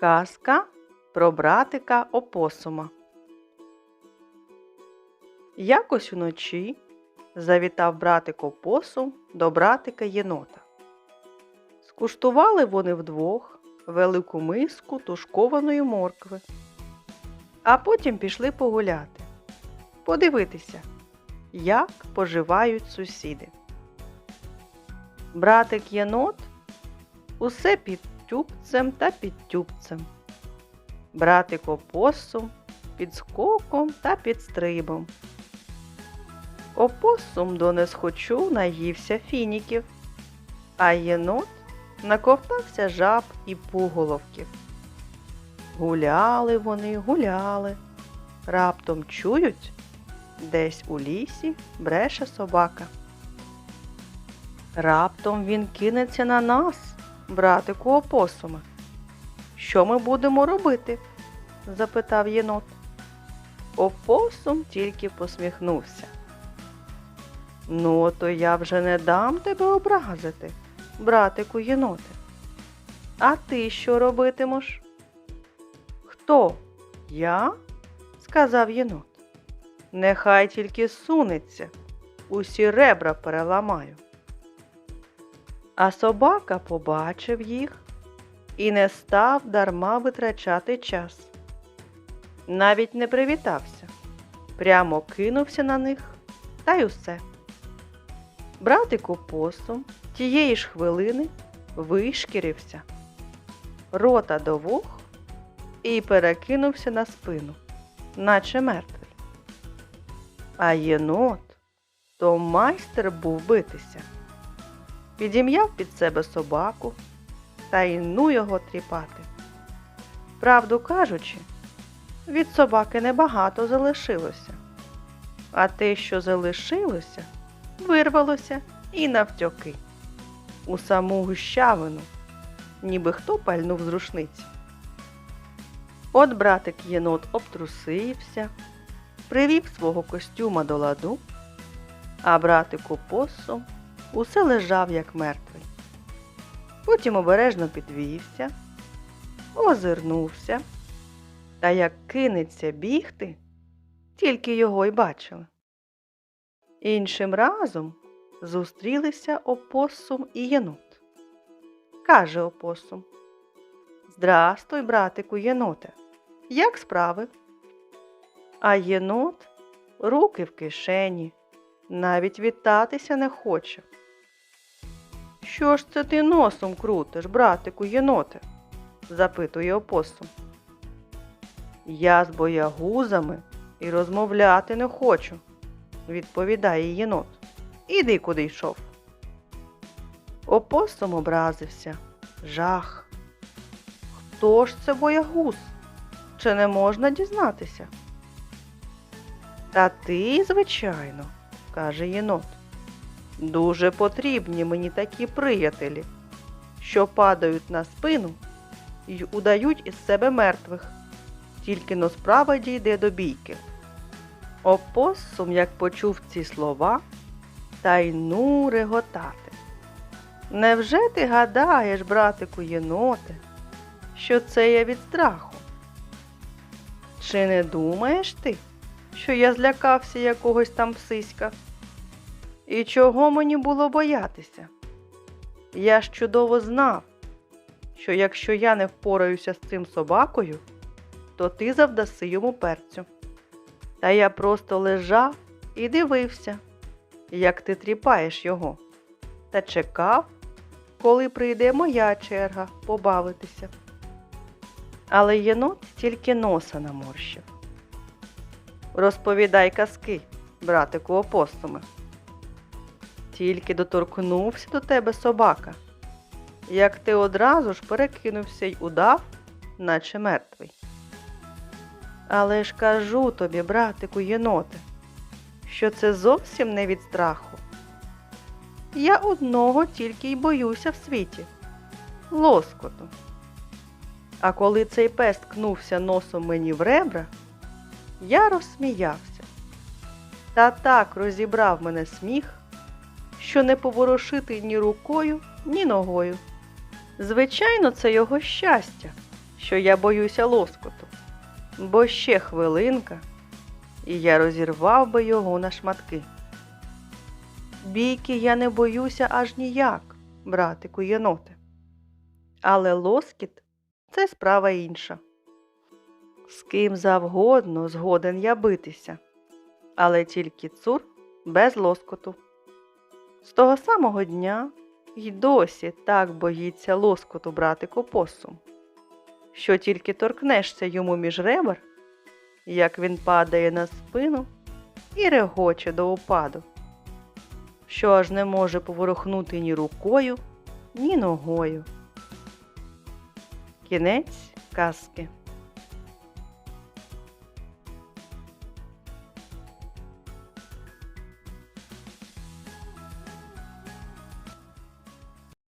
Казка про братика опосума. Якось уночі завітав братик опосум до братика єнота. Скуштували вони вдвох велику миску тушкованої моркви, а потім пішли погуляти, подивитися, як поживають сусіди. Братик єнот усе під тюбцем та під тюбцем. Братик опосум під скоком та під стрибом. Опосум до несхочу наївся фініків, а єнот наковтався жаб і пуголовків. Гуляли вони, гуляли. Раптом чують, десь у лісі бреше собака. Раптом він кинеться на нас, братику опосума. Що ми будемо робити? запитав єнот. Опосум тільки посміхнувся. Ну, то я вже не дам тебе образити, братику єноте. А ти що робитимеш? Хто? Я? сказав єнот. Нехай тільки сунеться, усі ребра переламаю. А собака побачив їх і не став дарма витрачати час. Навіть не привітався, прямо кинувся на них та й усе. Братик опосум тієї ж хвилини вишкірився, рота до вух і перекинувся на спину, наче мертвий. А єнот то майстер був битися. Підім'яв під себе собаку та й ну його тріпати. Правду кажучи, від собаки небагато залишилося, а те, що залишилося, вирвалося і навтьоки. У саму гущавину, ніби хто пальнув з рушниці. От братик єнот обтрусився, привів свого костюма до ладу, а братик опосум усе лежав, як мертвий. Потім обережно підвівся, озирнувся, та як кинеться бігти, тільки його й бачили. Іншим разом зустрілися опосум і єнот. Каже опосум. Здрастуй, братику єноте, як справи? А єнот руки в кишені, навіть вітатися не хоче. Що ж це ти носом крутиш, братику єноте? запитує опосум. Я з боягузами і розмовляти не хочу, відповідає єнот. Іди куди йшов. Опосум образився. Жах. Хто ж це боягуз? Чи не можна дізнатися? Та ти, звичайно, каже єнот. Дуже потрібні мені такі приятелі, що падають на спину і удають із себе мертвих, тільки но справа дійде до бійки. Опосум, як почув ці слова, та й ну реготати. Невже ти гадаєш, братику єноте, що це я від страху? Чи не думаєш ти, що я злякався якогось там псиська? І чого мені було боятися? Я ж чудово знав, що якщо я не впораюся з цим собакою, то ти завдаси йому перцю. Та я просто лежав і дивився, як ти тріпаєш його, та чекав, коли прийде моя черга побавитися. Але єнот тільки носа наморщив. Розповідай казки, братику опостуме. Тільки доторкнувся до тебе собака, як ти одразу ж перекинувся й удав, наче мертвий. Але ж кажу тобі, братику єноте, що це зовсім не від страху. Я одного тільки й боюся в світі лоскоту. А коли цей пес ткнувся носом мені в ребра, я розсміявся. Та так розібрав мене сміх, що не поворушити ні рукою, ні ногою. Звичайно, це його щастя, що я боюся лоскоту, бо ще хвилинка, і я розірвав би його на шматки. Бійки я не боюся аж ніяк, братику єноте. Але лоскіт це справа інша. З ким завгодно згоден я битися, але тільки цур без лоскоту. З того самого дня й досі так боїться лоскоту братику посум, що тільки торкнешся йому між ребер, як він падає на спину і регоче до упаду, що аж не може поворухнути ні рукою, ні ногою. Кінець казки.